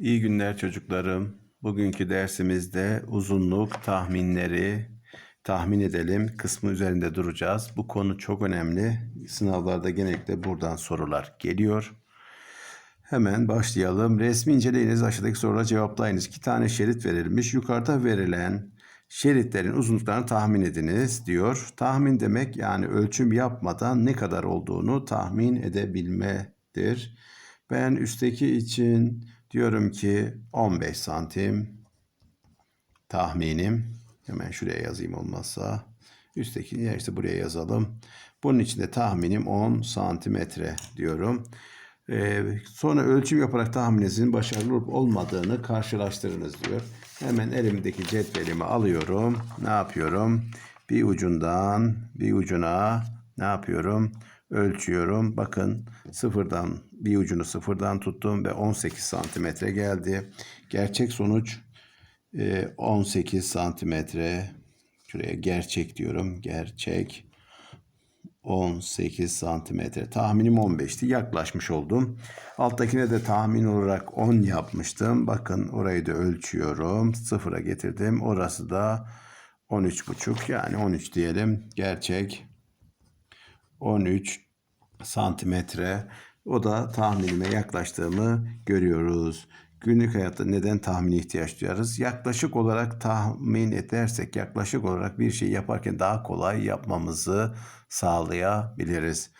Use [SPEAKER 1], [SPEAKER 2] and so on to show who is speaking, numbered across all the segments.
[SPEAKER 1] İyi günler çocuklarım. Bugünkü dersimizde uzunluk tahminleri tahmin edelim kısmı üzerinde duracağız. Bu konu çok önemli. Sınavlarda genellikle buradan sorular geliyor. Hemen başlayalım. Resmi inceleyiniz aşağıdaki sorulara cevaplayınız. İki tane şerit verilmiş. Yukarıda verilen şeritlerin uzunluklarını tahmin ediniz diyor. Tahmin demek yani ölçüm yapmadan ne kadar olduğunu tahmin edebilmedir. Ben üstteki için diyorum ki 15 santim tahminim. Hemen şuraya yazayım olmazsa. Üstteki ya işte buraya yazalım. Bunun için de tahminim 10 santimetre diyorum. Ee, sonra ölçüm yaparak tahmininizin başarılı olup olmadığını karşılaştırınız diyor. Hemen elimdeki cetvelimi alıyorum. Ne yapıyorum? Bir ucundan bir ucuna ne yapıyorum? Ölçüyorum. Bakın sıfırdan bir ucunu sıfırdan tuttum ve 18 santimetre geldi. Gerçek sonuç e, 18 santimetre. Şuraya gerçek diyorum. Gerçek. 18 santimetre. Tahminim 15'ti. Yaklaşmış oldum. Alttakine de tahmin olarak 10 yapmıştım. Bakın orayı da ölçüyorum. Sıfıra getirdim. Orası da 13,5 yani 13 diyelim. Gerçek 13 santimetre. O da tahminime yaklaştığımı görüyoruz. Günlük hayatta neden tahmine ihtiyaç duyarız? Yaklaşık olarak tahmin edersek, yaklaşık olarak bir şey yaparken daha kolay yapmamızı sağlayabiliriz.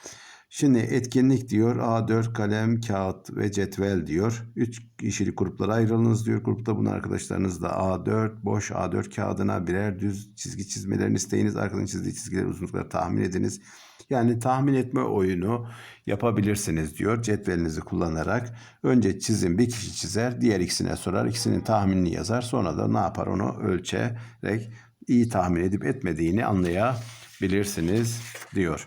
[SPEAKER 1] Şimdi etkinlik diyor. A4 kalem, kağıt ve cetvel diyor. 3 kişilik gruplara ayrılınız diyor. Grupta bunu arkadaşlarınızla A4 boş A4 kağıdına birer düz çizgi çizmelerini isteyiniz. Arkadan çizdiği çizgileri uzunlukları tahmin ediniz. Yani tahmin etme oyunu yapabilirsiniz diyor cetvelinizi kullanarak. Önce çizim bir kişi çizer, diğer ikisine sorar, ikisinin tahminini yazar. Sonra da ne yapar onu ölçerek iyi tahmin edip etmediğini anlayabilirsiniz diyor.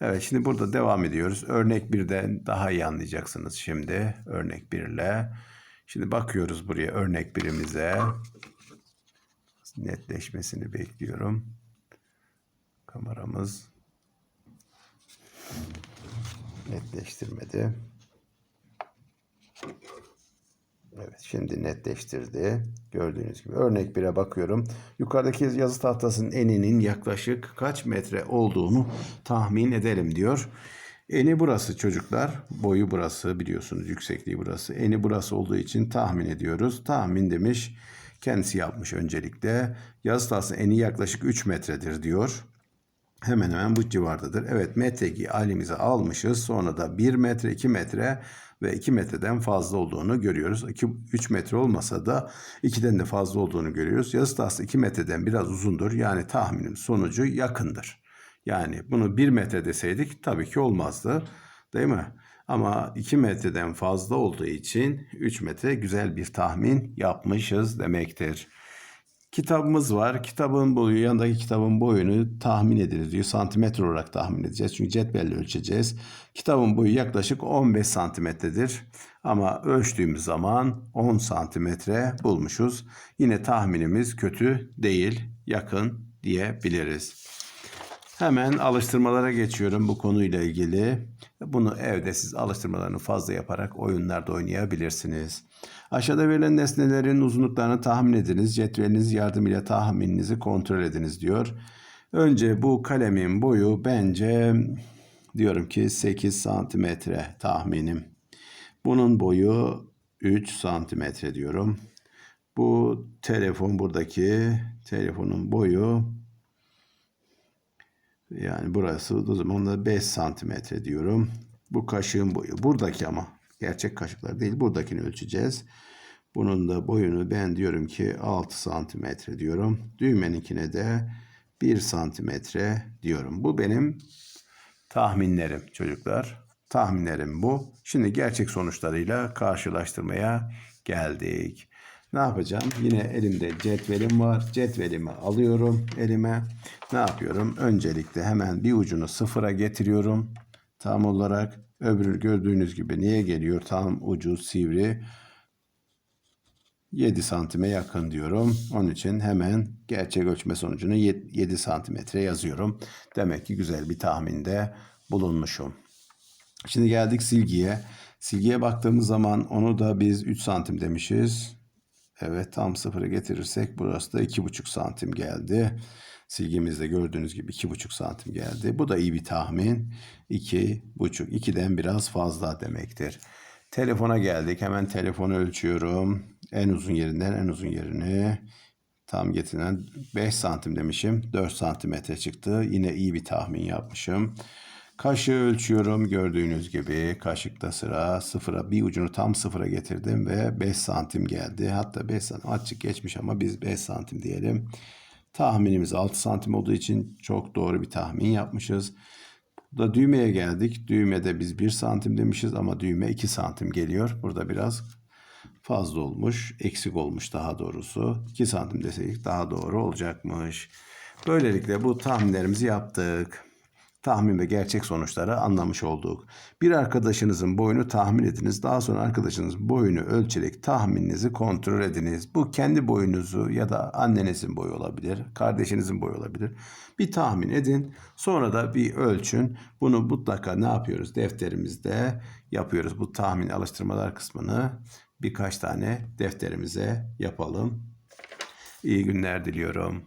[SPEAKER 1] Evet şimdi burada devam ediyoruz. Örnek birden daha iyi anlayacaksınız şimdi. Örnek 1 ile. Şimdi bakıyoruz buraya örnek birimize. Netleşmesini bekliyorum. Kameramız netleştirmedi. Evet şimdi netleştirdi. Gördüğünüz gibi örnek 1'e bakıyorum. Yukarıdaki yazı tahtasının eninin yaklaşık kaç metre olduğunu tahmin edelim diyor. Eni burası çocuklar. Boyu burası biliyorsunuz. Yüksekliği burası. Eni burası olduğu için tahmin ediyoruz. Tahmin demiş. Kendisi yapmış öncelikle. Yazı tahtasının eni yaklaşık 3 metredir diyor. Hemen hemen bu civardadır. Evet metreyi halimize almışız. Sonra da 1 metre, 2 metre ve 2 metreden fazla olduğunu görüyoruz. 2, 3 metre olmasa da 2'den de fazla olduğunu görüyoruz. Yazı tahtası 2 metreden biraz uzundur. Yani tahminim sonucu yakındır. Yani bunu 1 metre deseydik tabii ki olmazdı. Değil mi? Ama 2 metreden fazla olduğu için 3 metre güzel bir tahmin yapmışız demektir. Kitabımız var. Kitabın boyu, yanındaki kitabın boyunu tahmin ediniz diyor. Santimetre olarak tahmin edeceğiz. Çünkü cetvelle ölçeceğiz. Kitabın boyu yaklaşık 15 santimetredir. Ama ölçtüğümüz zaman 10 santimetre bulmuşuz. Yine tahminimiz kötü değil, yakın diyebiliriz. Hemen alıştırmalara geçiyorum bu konuyla ilgili. Bunu evde siz alıştırmalarını fazla yaparak oyunlarda oynayabilirsiniz. Aşağıda verilen nesnelerin uzunluklarını tahmin ediniz. Cetveliniz yardımıyla tahmininizi kontrol ediniz diyor. Önce bu kalemin boyu bence diyorum ki 8 santimetre tahminim. Bunun boyu 3 santimetre diyorum. Bu telefon buradaki telefonun boyu yani burası o zaman da 5 santimetre diyorum. Bu kaşığın boyu. Buradaki ama gerçek kaşıklar değil. Buradakini ölçeceğiz. Bunun da boyunu ben diyorum ki 6 santimetre diyorum. Düğmeninkine de 1 santimetre diyorum. Bu benim tahminlerim çocuklar. Tahminlerim bu. Şimdi gerçek sonuçlarıyla karşılaştırmaya geldik. Ne yapacağım? Yine elimde cetvelim var. Cetvelimi alıyorum elime. Ne yapıyorum? Öncelikle hemen bir ucunu sıfıra getiriyorum. Tam olarak öbürü gördüğünüz gibi niye geliyor? Tam ucu sivri. 7 santime yakın diyorum. Onun için hemen gerçek ölçme sonucunu 7 santimetre yazıyorum. Demek ki güzel bir tahminde bulunmuşum. Şimdi geldik silgiye. Silgiye baktığımız zaman onu da biz 3 santim demişiz. Evet tam sıfıra getirirsek burası da 2,5 santim geldi. Silgimizde gördüğünüz gibi 2,5 santim geldi. Bu da iyi bir tahmin. 2,5. 2'den biraz fazla demektir. Telefona geldik. Hemen telefonu ölçüyorum. En uzun yerinden en uzun yerini tam getiren 5 santim demişim. 4 santimetre çıktı. Yine iyi bir tahmin yapmışım. Kaşığı ölçüyorum gördüğünüz gibi kaşıkta sıra sıfıra bir ucunu tam sıfıra getirdim ve 5 santim geldi. Hatta 5 santim açık geçmiş ama biz 5 santim diyelim. Tahminimiz 6 santim olduğu için çok doğru bir tahmin yapmışız. Burada düğmeye geldik. Düğmede biz 1 santim demişiz ama düğme 2 santim geliyor. Burada biraz fazla olmuş, eksik olmuş daha doğrusu. 2 santim deseydik daha doğru olacakmış. Böylelikle bu tahminlerimizi yaptık. Tahmin ve gerçek sonuçları anlamış olduk. Bir arkadaşınızın boyunu tahmin ediniz. Daha sonra arkadaşınızın boyunu ölçerek tahmininizi kontrol ediniz. Bu kendi boyunuzu ya da annenizin boyu olabilir, kardeşinizin boyu olabilir. Bir tahmin edin. Sonra da bir ölçün. Bunu mutlaka ne yapıyoruz? Defterimizde yapıyoruz. Bu tahmin alıştırmalar kısmını birkaç tane defterimize yapalım. İyi günler diliyorum.